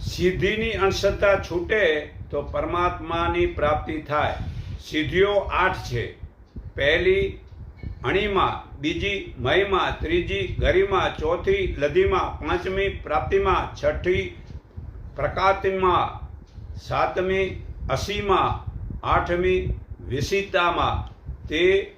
સિદ્ધિની અંશતા છૂટે તો પરમાત્માની પ્રાપ્તિ થાય. સિદ્ધિઓ આઠ છે. પહેલી, અણીમાં, બીજી મયમાં ત્રીજી, ગરિમાં, ચોથી, લધીમાં, પાંચમી, પ્રાપ્તિમાં, છઠ્ઠી, પ્રકાતિમાં, સાતમી, અસીમાં, આઠમી વિસિતામાં તે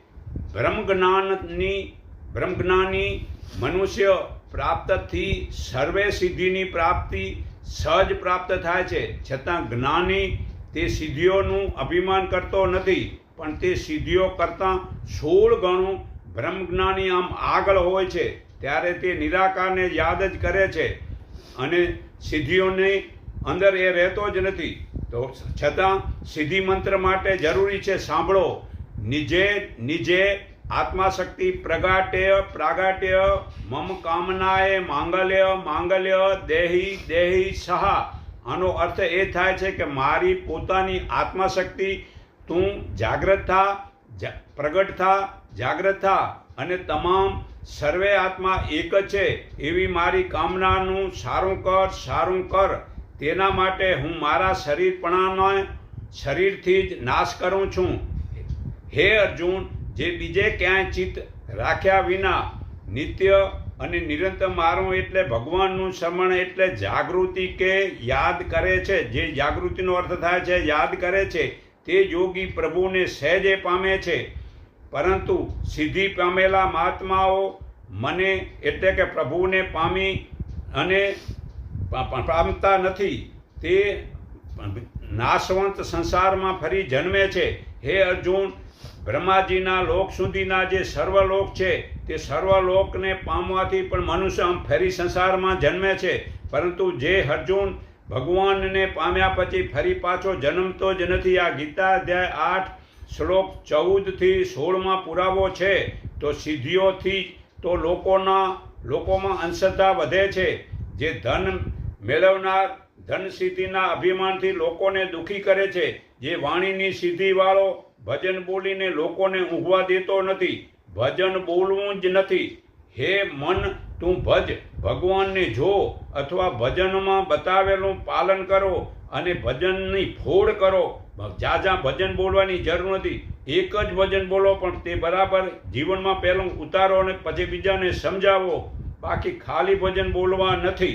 બ્રહ્મજ્ઞાનની, બ્રહ્મજ્ઞાની મનુષ્ય પ્રાપ્તથી સર્વે સિદ્ધિની પ્રાપ્તિ સહજ પ્રાપ્ત થાય છે. છતાં જ્ઞાની તે સિદ્ધિઓનું અભિમાન કરતો નથી, પણ તે સિદ્ધિઓ કરતાં સોળ ગણું બ્રહ્મજ્ઞાની આમ આગળ હોય છે, ત્યારે તે નિરાકારને યાદ જ કરે છે અને સિદ્ધિઓની અંદર એ રહેતો જ નથી. તો છતાં સિદ્ધિ મંત્ર માટે જરૂરી છે સાંભળો. નિજે નિજે આત્માશક્તિ પ્રગાટ્ય, પ્રાગાટ્ય, મમ કામનાએ માંગલ્ય માંગલ્ય, દેહી દેહી સહા. આનો અર્થ એ થાય છે કે મારી પોતાની આત્માશક્તિ, તું જાગ્રત થા પ્રગટ થા, જાગ્રત થા. અને તમામ સર્વે આત્મા એક જ છે, એવી મારી કામનાનું સારું કર સારું કર. તેના માટે હું મારા શરીરપણાનો, શરીરથી જ નાશ કરું છું. હે અર્જુન જે બીજે ક્યાંય ચિત્ત રાખ્યા વિના નિત્ય અને નિરંતર મારું એટલે ભગવાનનું શ્રમણ એટલે જાગૃતિ કે યાદ કરે છે. જે જાગૃતિનો અર્થ થાય છે, યાદ કરે છે, તે યોગી પ્રભુને સહેજે પામે છે. પરંતુ સિદ્ધિ પામેલા મહાત્માઓ મને એટલે કે પ્રભુને પામી અને પામતા નથી. તે નાશવંત સંસારમાં ફરી જન્મે છે. હે અર્જુન બ્રહ્માજીના લોક સુધીના જે સર્વલોક છે, તે સર્વલોકને પામવાથી પણ મનુષ્ય આમ ફરી સંસારમાં જન્મે છે. પરંતુ જે અર્જુન ભગવાનને પામ્યા પછી ફરી પાછો જન્મતો જ નથી. આ ગીતા અધ્યાય આઠ શ્લોક ચૌદથી સોળમાં પુરાવો છે. તો સિદ્ધિઓથી તો લોકોના, લોકોમાં અંશતા વધે છે. જે ધન મેળવનાર ધન સિદ્ધિના અભિમાનથી લોકોને દુઃખી કરે છે. જે વાણીની સિદ્ધિવાળો ભજન બોલીને લોકોને ઊંઘવા દેતો નથી, ભજન બોલવું જ નથી. હે મન, તું ભજ, ભગવાનને જો અથવા ભજનમાં બતાવેલું પાલન કરો અને ભજનની ફોડ કરો. જ્યાં ભજન બોલવાની જરૂર નથી, એક જ ભજન બોલો, પણ તે બરાબર જીવનમાં પહેલું ઉતારો અને પછી બીજાને સમજાવો. બાકી ખાલી ભજન બોલવા નથી.